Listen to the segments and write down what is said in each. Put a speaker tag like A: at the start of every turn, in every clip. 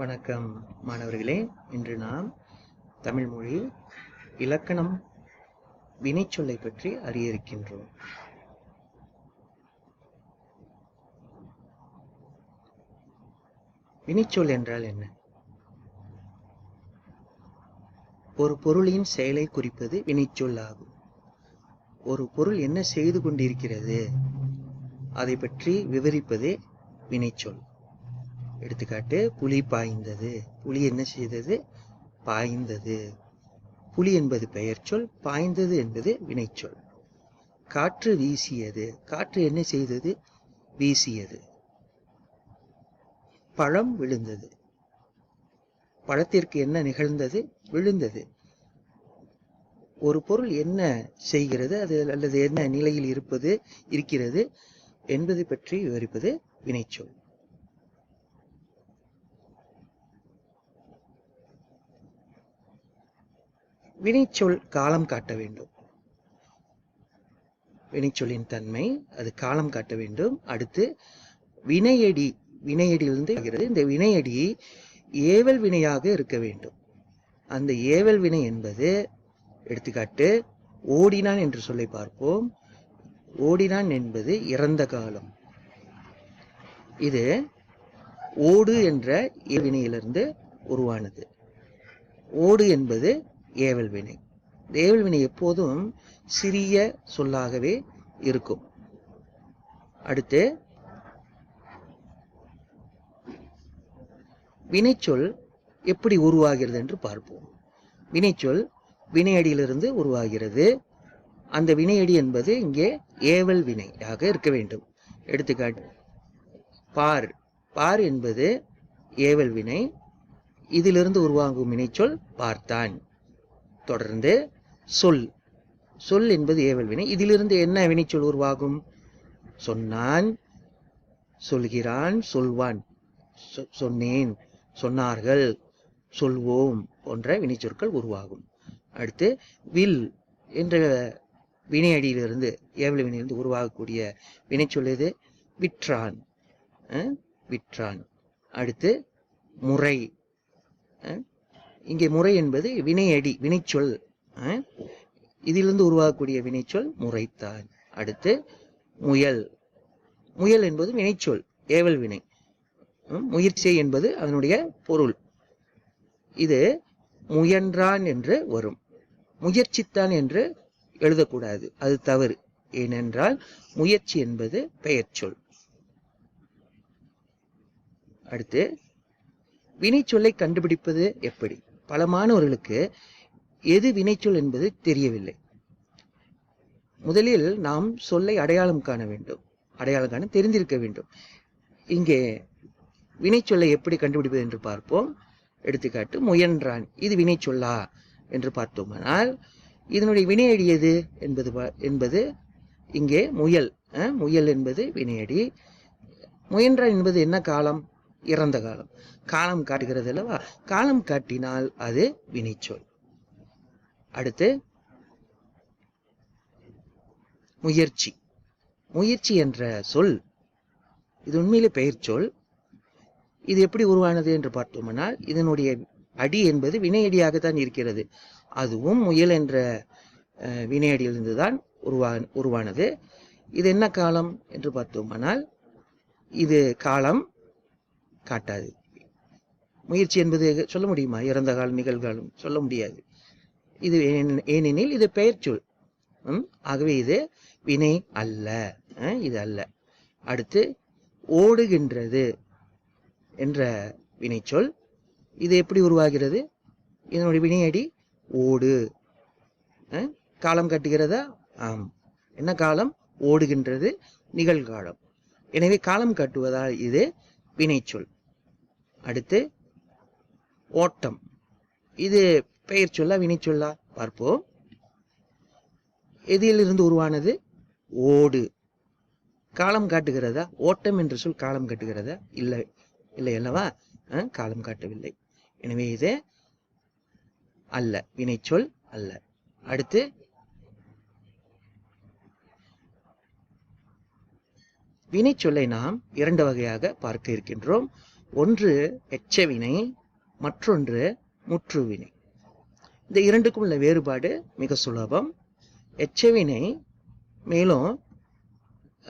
A: வணக்கம் மாணவர்களே. இன்று நாம் தமிழ் மொழியில் இலக்கணம் வினைச்சொல்லை பற்றி அறிய இருக்கின்றோம். வினைச்சொல் என்றால் என்ன? ஒரு பொருளின் செயலை குறிப்பது வினைச்சொல் ஆகும். ஒரு பொருள் என்ன செய்து கொண்டிருக்கிறது அதை பற்றி விவரிப்பதே வினைச்சொல். எடுத்துக்காட்டு புலி பாய்ந்தது. புலி என்ன செய்தது? பாய்ந்தது. புலி என்பது பெயர் சொல் பாய்ந்தது என்பது வினைச்சொல் காற்று வீசியது. காற்று என்ன செய்தது? வீசியது. பழம் விழுந்தது. பழத்திற்கு என்ன நிகழ்ந்தது? விழுந்தது. ஒரு பொருள் என்ன செய்கிறது? அது அல்லது என்ன நிலையில் இருப்பது இருக்கிறது என்பது பற்றி விவரிப்பது வினைச்சொல் வினைச்சொல் காலம் காட்ட வேண்டும். வினைச்சொல்லின் தன்மை அது காலம் காட்ட வேண்டும். அடுத்து வினையடி வினையடியிலிருந்து ஆகிறது. இந்த வினையடி ஏவல் வினையாக இருக்க வேண்டும். அந்த ஏவல் வினை என்பது எடுத்துக்காட்டு ஓடினான் என்று சொல்லி பார்ப்போம். ஓடினான் என்பது இறந்த காலம். இது ஓடு என்ற வினையிலிருந்து உருவானது. ஓடு என்பது ஏவல் வினை இந்த ஏவல் வினை எப்போதும் சிறிய சொல்லாகவே இருக்கும். அடுத்து வினைச்சொல் எப்படி உருவாகிறது என்று பார்ப்போம். வினைச்சொல் வினையடியிலிருந்து உருவாகிறது. அந்த வினையடி என்பது இங்கே ஏவல் வினையாக இருக்க வேண்டும். எடுத்துக்காட்டு பார். பார் என்பது ஏவல் வினை இதிலிருந்து உருவாகும் வினைச்சொல் பார்த்தான். தொடர்ந்து சொல். சொல் என்பது ஏவல் வினை. இதிலிருந்து என்ன வினைச்சொல் உருவாகும்? சொன்னான் சொல்கிறான் சொல்வான். சொன்னேன் சொன்னார்கள் சொல்வோம் போன்ற வினைச்சொற்கள் உருவாகும். அடுத்து வில் என்ற வினையடியிலிருந்து ஏவல் வினையிலிருந்து உருவாகக்கூடிய வினைச்சொல் எது? விற்றான். விற்றான். அடுத்து முறை. இங்கே முறை என்பது வினையடி வினைச்சொல். இதிலிருந்து உருவாகக்கூடிய வினைச்சொல் முறைத்தான். அடுத்து முயல். முயல் என்பது வினைச்சொல் ஏவல் வினை. முயற்சி என்பது அதனுடைய பொருள். இது முயன்றான் என்று வரும். முயற்சித்தான் என்று எழுதக்கூடாது. அது தவறு. ஏனென்றால் முயற்சி என்பது பெயர்ச்சொல். அடுத்து வினைச்சொல்லை கண்டுபிடிப்பது எப்படி? பல மாணவர்களுக்கு எது வினைச்சொல் என்பது தெரியவில்லை. முதலில் நாம் சொல்லை அடையாளம் காண வேண்டும். அடையாளம் காண தெரிந்திருக்க வேண்டும். இங்கே வினைச்சொல்லை எப்படி கண்டுபிடிப்பது என்று பார்ப்போம். எடுத்துக்காட்டு முயன்றான். இது வினைச்சொல்லா என்று பார்த்தோமானால் இதனுடைய வினையடி எது என்பது என்பது இங்கே முயல் முயல் என்பது வினையடி. முயன்றான் என்பது என்ன காலம்? இறந்த காலம். காலம் காட்டுகிறது அல்லவா? காலம் காட்டினால் அது வினைச்சொல். அடுத்து முயற்சி. முயற்சி என்ற சொல் இது உண்மையிலே பெயர் சொல் இது எப்படி உருவானது என்று பார்த்தோம்னால் இதனுடைய அடி என்பது வினையடியாகத்தான் இருக்கிறது. அதுவும் முயல் என்ற வினையடியிலிருந்து தான் உருவா உருவானது. இது என்ன காலம் என்று பார்த்தோமானால் இது காலம் காட்டாது. முயற்சி என்பது சொல்ல முடியுமா? இறந்த காலம் நிகழ்காலம் சொல்ல முடியாது. இது ஏனெனில் இது பெயர்ச்சொல் சொல். ஆகவே இது வினை அல்ல. இது அல்ல. அடுத்து ஓடுகின்றது என்ற வினைச்சொல். இது எப்படி உருவாகிறது? இதனுடைய வினையடி ஓடு. காலம் கட்டுகிறதா? ஆம். என்ன காலம்? ஓடுகின்றது நிகழ்காலம் எனவே காலம் கட்டுவதால் இது வினைச்சொல். அடுத்து ஓட்டம். இது பெயர் சொல்லா வினைச்சொல்லா பார்ப்போம். எதிலிருந்து உருவானது? ஓடு. காலம் காட்டுகிறதா? ஓட்டம் என்ற சொல் காலம் காட்டுகிறதா? இல்லை இல்லை அல்லவா? காலம் காட்டவில்லை. எனவே இது அல்ல வினைச்சொல் அல்ல. அடுத்து வினைச்சொல்லை நாம் இரண்டு வகையாக பார்க்க இருக்கின்றோம். ஒன்று எச்சவினை மற்றொன்று முற்றுவினை. இந்த இரண்டுக்கும் உள்ள வேறுபாடு மிக சுலபம். எச்சவினை மேலும்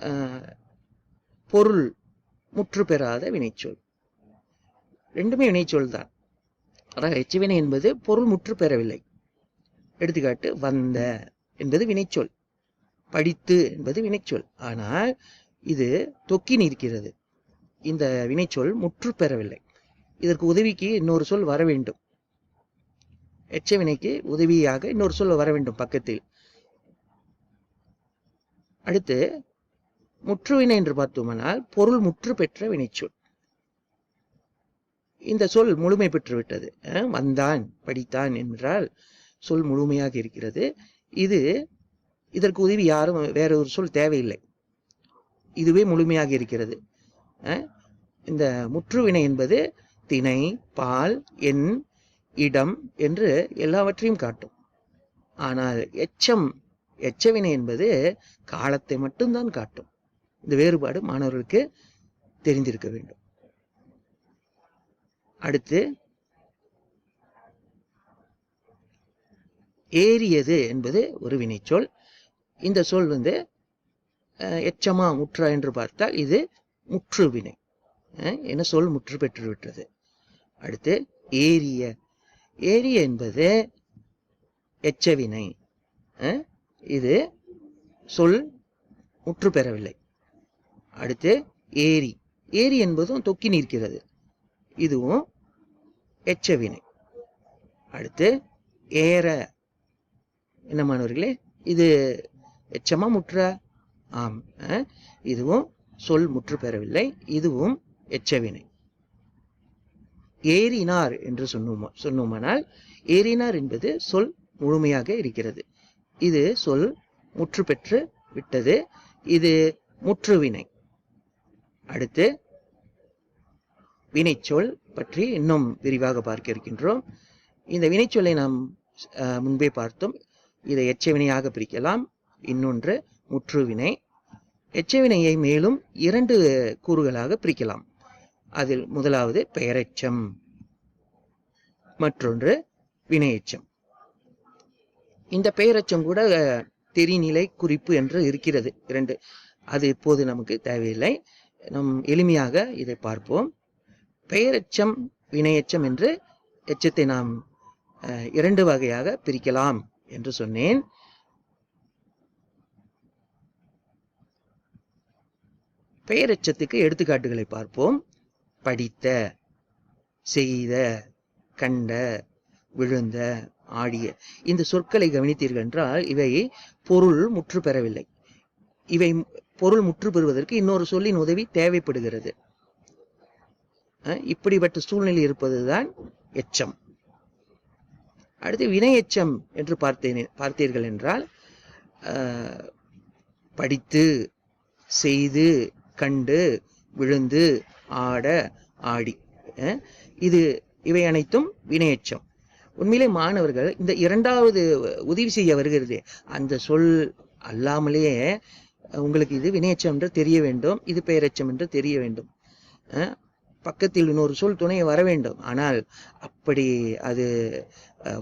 A: ஆஹ், பொருள் முற்று பெறாத வினைச்சொல். ரெண்டுமே வினைச்சொல் தான். அதாவது எச்சவினை என்பது பொருள் முற்று பெறவில்லை. எடுத்துக்காட்டு வந்த என்பது வினைச்சொல். படித்து என்பது வினைச்சொல். ஆனால் இது தொக்கி நிற்கிறது இந்த வினைச்சொல் முற்று பெறவில்லை. இதற்கு உதவிக்கு இன்னொரு சொல் வர வேண்டும். எச்ச வினைக்கு உதவியாக இன்னொரு சொல் வர வேண்டும் பக்கத்தில். அடுத்து முற்றுவினை என்று பார்த்தோமானால் பொருள் முற்று பெற்ற வினைச்சொல். இந்த சொல் முழுமை பெற்றுவிட்டது வந்தான் படித்தான் என்றால் சொல் முழுமையாக இருக்கிறது. இது இதற்கு உதவி யாரும் வேற ஒரு சொல் தேவையில்லை. இதுவே முழுமையாக இருக்கிறது. இந்த முற்றுவினை என்பது திணை பால் எண் இடம் என்று எல்லாவற்றையும் காட்டும். ஆனால் எச்சம் எச்சவினை என்பது காலத்தை மட்டும்தான் காட்டும். இந்த வேறுபாடு மாணவர்களுக்கு தெரிந்திருக்க வேண்டும். அடுத்து ஏறியது என்பது ஒரு வினைச்சொல். இந்த சொல் வந்து எச்சமா முற்றா என்று பார்த்தால் இது முற்று வினை என சொல் முற்று பெற்றுவிட்டது அடுத்து ஏரிய. ஏரிய என்பது எச்சவினை. இது சொல் முற்று பெறவில்லை. அடுத்து ஏரி. ஏரி என்பதும் தொக்கி நிற்கிறது. இதுவும் எச்சவினை. அடுத்து ஏற. என்ன மாணவர்களே இது எச்சமா முற்றா? ஆம். இதுவும் சொல் முற்று பெறவில்லை இதுவும் எச்சவினை. ஏறினார் என்று சொன்னோமா சொன்னோமானால் ஏறினார் என்பது சொல் முழுமையாக இருக்கிறது. இது சொல் முற்று பெற்று விட்டது. இது முற்றுவினை. அடுத்து வினைச்சொல் பற்றி இன்னும் விரிவாக பார்க்க இருக்கின்றோம். இந்த வினைச்சொல்லை நாம் முன்பே பார்த்தோம். இதை எச்சவினையாக பிரிக்கலாம். இன்னொன்று முற்றுவினை எச்சவினையை மேலும் இரண்டு கூறுகளாக பிரிக்கலாம். அதில் முதலாவது பெயரெச்சம் மற்றொன்று வினையெச்சம். இந்த பெயரெச்சம் கூட தெரிநிலை குறிப்பு என்று இருக்கிறது இரண்டு. அது இப்போது நமக்கு தேவையில்லை. நம் எளிமையாக இதை பார்ப்போம். பெயரெச்சம் வினையெச்சம் என்று எச்சத்தை நாம் இரண்டு வகையாக பிரிக்கலாம் என்று சொன்னேன். பெயரெச்சத்துக்கு எடுத்துக்காட்டுகளை பார்ப்போம். படித்த செய்த கண்ட விழுந்த ஆடிய இந்த சொற்களை கவனித்தீர்கள் என்றால் இவை பொருள் முற்று பெறவில்லை. இவை பொருள் முற்று பெறுவதற்கு இன்னொரு சொல்லின் உதவி தேவைப்படுகிறது. இப்படிப்பட்ட சூழ்நிலை இருப்பதுதான் எச்சம். அடுத்து வினை எச்சம் என்று பார்த்தேன் பார்த்தீர்கள் என்றால் படித்து செய்து கண்டு விழுந்து ஆட ஆடி. இது இவை அனைத்தும் வினையச்சம். உண்மையிலே மாணவர்கள் இந்த இரண்டாவது உதவி செய்ய வருகிறது. அந்த சொல் அல்லாமலேயே உங்களுக்கு இது வினையச்சம் என்று தெரிய வேண்டும் இது பெயரச்சம் என்று தெரிய வேண்டும். பக்கத்தில் இன்னொரு சொல் துணை வர வேண்டும். ஆனால் அப்படி அது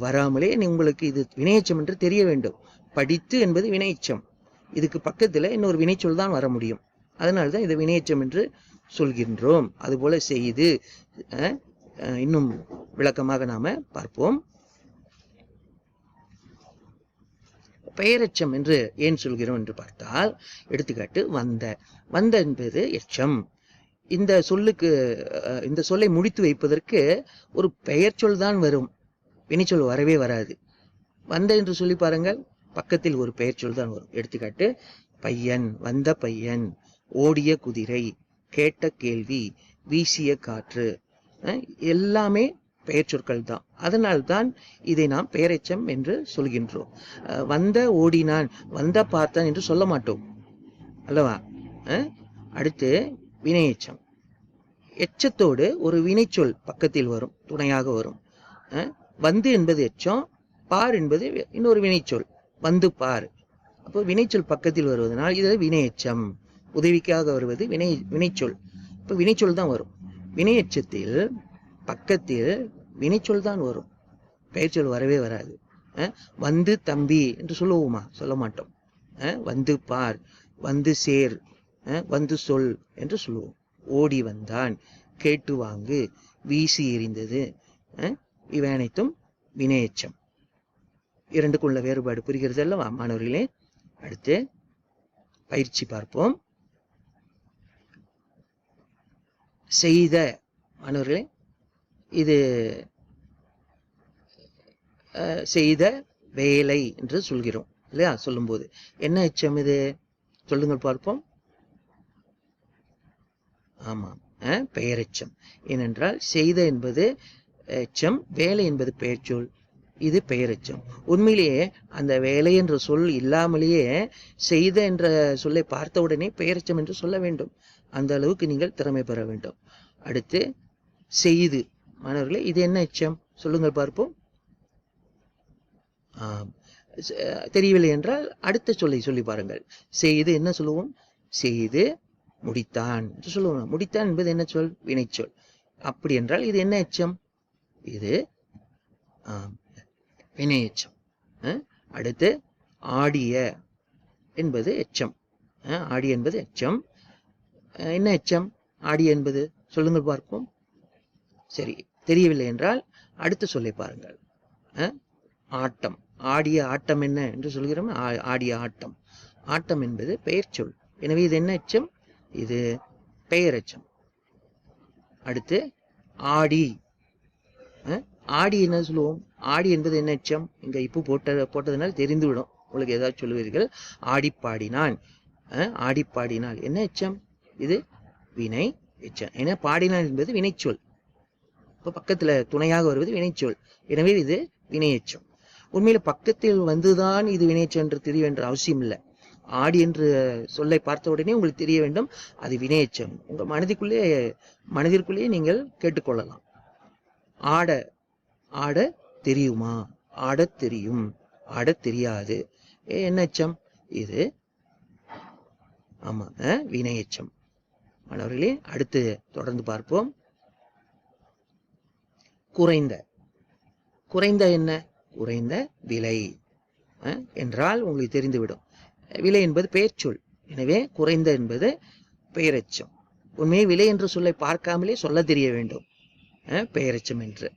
A: வராமலே உங்களுக்கு இது வினையச்சம் என்று தெரிய வேண்டும். படித்து என்பது வினையச்சம். இதுக்கு பக்கத்தில் இன்னொரு வினைச்சொல் தான் வர முடியும். அதனால தான் இதை வினையெச்சம் என்று சொல்கின்றோம். அதுபோல செய்து இன்னும் விளக்கமாக நாம பார்ப்போம். பெயரெச்சம் என்று ஏன் சொல்கிறோம் என்று பார்த்தால் எடுத்துக்காட்டு வந்த. வந்த என்பது எச்சம். இந்த சொல்லுக்கு இந்த சொல்லை முடித்து வைப்பதற்கு ஒரு பெயர் சொல் தான் வரும். வினைச்சொல் வரவே வராது. வந்த என்று சொல்லி பாருங்கள் பக்கத்தில் ஒரு பெயர் சொல் தான் வரும். எடுத்துக்காட்டு பையன் வந்த பையன். ஓடிய குதிரை கேட்ட கேள்வி வீசிய காற்று எல்லாமே பெயர்ச்சொற்கள் தான். அதனால்தான் இதை நாம் பெயரெச்சம் என்று சொல்கின்றோம். வந்த ஓடினான் வந்த பார்த்தான் என்று சொல்ல மாட்டோம். அல்லவா? அடுத்து வினையெச்சம் எச்சத்தோடு ஒரு வினைச்சொல் பக்கத்தில் வரும் துணையாக வரும். வந்து என்பது எச்சம் பார் என்பது இன்னொரு வினைச்சொல் வந்து பார். அப்போ வினைச்சொல் பக்கத்தில் வருவதனால் இது வினையெச்சம் உதவிக்காக வருவது வினை வினைச்சொல். இப்போ வினைச்சொல் தான் வரும். வினையச்சத்தில் பக்கத்தில் வினைச்சொல் தான் வரும். பெயர்ச்சொல் வரவே வராது. வந்து தம்பி என்று சொல்லுவோமா? சொல்ல மாட்டோம். வந்து பார் வந்து சேர் வந்து சொல் என்று சொல்லுவோம். ஓடி வந்தான் கேட்டு வாங்கு வீசி எறிந்தது. இவை அனைத்தும் வினையச்சம். இரண்டுக்குள்ள வேறுபாடு புரிகிறது அல்லவா மாணவர்களே? அடுத்து பயிற்சி பார்ப்போம். செய்த மாணவர்களே இது செய்த வேலை என்று சொல்கிறோம் இல்லையா? சொல்லும்போது. என்ன எச்சம் இது? சொல்லுங்கள் பார்ப்போம். ஆமாம் பெயரெச்சம். ஏனென்றால் செய்த என்பது எச்சம் வேலை என்பது பெயர்ச்சொல் இது பெயரெச்சம். உண்மையிலேயே அந்த வேலை என்ற சொல் இல்லாமலேயே செய்த என்ற சொல்லை பார்த்த உடனே பெயரெச்சம் என்று சொல்ல வேண்டும். அந்த அளவுக்கு நீங்கள் திறமை பெற வேண்டும். அடுத்து செய்து. மாணவர்களே இது என்ன எச்சம் சொல்லுங்கள் பார்ப்போம். தெரியவில்லை என்றால் அடுத்த சொல்லை சொல்லி பாருங்கள். செய்து என்ன சொல்லுவோம்? செய்து முடித்தான் என்று சொல்லுவோம். முடித்தான் என்பது என்ன சொல்? வினைச்சொல். அப்படி என்றால் இது என்ன எச்சம் இது வினை எச்சம் அடுத்து ஆடிய என்பது எச்சம் ஆடி என்பது எச்சம் என்ன எச்சம் ஆடி என்பது சொல்லுங்கள் பார்ப்போம். சரி தெரியவில்லை என்றால் அடுத்த சொல்லை பாருங்கள். ஆட்டம். ஆடிய ஆட்டம் என்ன என்று சொல்கிறோம். ஆ- ஆடிய ஆட்டம். ஆட்டம் என்பது பெயர் சொல். எனவே இது என்ன எச்சம் இது பெயர் எச்சம் அடுத்து ஆடி. ஆடி என்ன சொல்லுவோம்? ஆடி என்பது என்ன எச்சம் இங்க இப்பு போட்ட போட்டதுனால் தெரிந்துவிடும். உங்களுக்கு ஏதாவது சொல்லுவீர்கள். ஆடிப்பாடினான். ஆடிப்பாடினால் என்ன எச்சம் இது வினை எச்சம். ஏன்னா பாடினான் என்பது வினைச்சொல். இப்போ பக்கத்தில் துணையாக வருவது வினைச்சொல். எனவே இது வினை உண்மையில் பக்கத்தில் வந்துதான் இது வினைச்சொல் என்று தெரிய வேண்டிய அவசியம் இல்லை. ஆடி என்று சொல்லை பார்த்த உடனே உங்களுக்கு தெரிய வேண்டும் அது வினையச்சம் உங்கள் மனதிற்குள்ளே மனதிற்குள்ளேயே நீங்கள் கேட்டுக்கொள்ளலாம். ஆட ஆட தெரியுமா? ஆடத் தெரியும். ஆடத் தெரியாது. ஏ, என்ன எச்சம்? இது ஆமாங்க வினையச்சம் மாணவர்களே அடுத்து தொடர்ந்து பார்ப்போம். குறைந்த. குறைந்த என்ன? குறைந்த விலை என்றால் உங்களுக்கு தெரிந்துவிடும். விலை என்பது பெயர்ச்சொல். எனவே குறைந்த என்பது பெயரெச்சம். உண்மையை விலை என்ற சொல்லை பார்க்காமலே சொல்ல தெரிய வேண்டும். பெயரச்சம் பெயரெச்சம் என்று.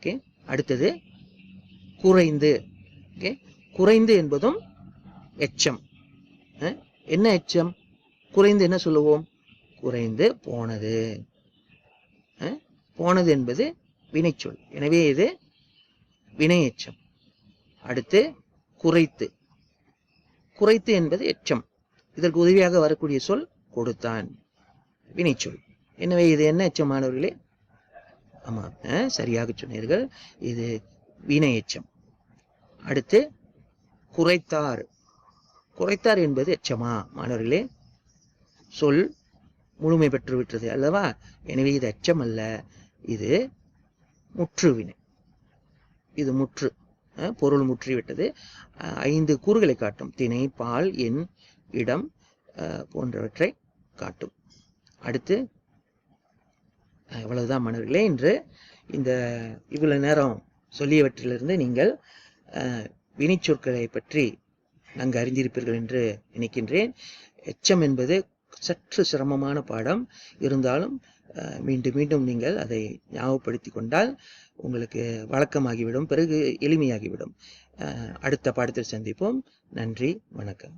A: ஓகே அடுத்தது குறைந்து. ஓகே குறைந்து என்பதும் எச்சம். என்ன எச்சம்? குறைந்து என்ன சொல்லுவோம்? குறைந்து போனது. போனது என்பது வினைச்சொல். எனவே இது வினை எச்சம் அடுத்து குறைத்து. குறைத்து என்பது எச்சம். இதற்கு உதவியாக வரக்கூடிய சொல் கொடுத்தான். வினைச்சொல். எனவே இது என்ன எச்சம் மாணவர்களே? ஆமா சரியாக சொன்னீர்கள். இது வினை எச்சம் அடுத்து குறைத்தார். குறைத்தார் என்பது எச்சமா மாணவர்களே? சொல் முழுமை பெற்று விட்டது அல்லவா? எனவே இது எச்சம் அல்ல இது முற்று வினை இது முற்று. பொருள் முற்றிவிட்டது. ஐந்து கூறுகளை காட்டும். திணை பால் எண் இடம் போன்றவற்றை காட்டும். அடுத்து இவ்வளவுதான் மாணவர்களே. இன்று இந்த இவ்வளவு நேரம் சொல்லியவற்றிலிருந்து நீங்கள் வினைச்சொற்களை பற்றி நன்கு அறிந்திருப்பீர்கள் என்று நினைக்கின்றேன். எச்சம் என்பது சற்று சிரமமான பாடம். இருந்தாலும் மீண்டும் மீண்டும் நீங்கள் அதை ஞாபகப்படுத்தி கொண்டால் உங்களுக்கு வழக்கமாகிவிடும் பிறகு எளிமையாகிவிடும். அடுத்த பாடத்தில் சந்திப்போம். நன்றி வணக்கம்.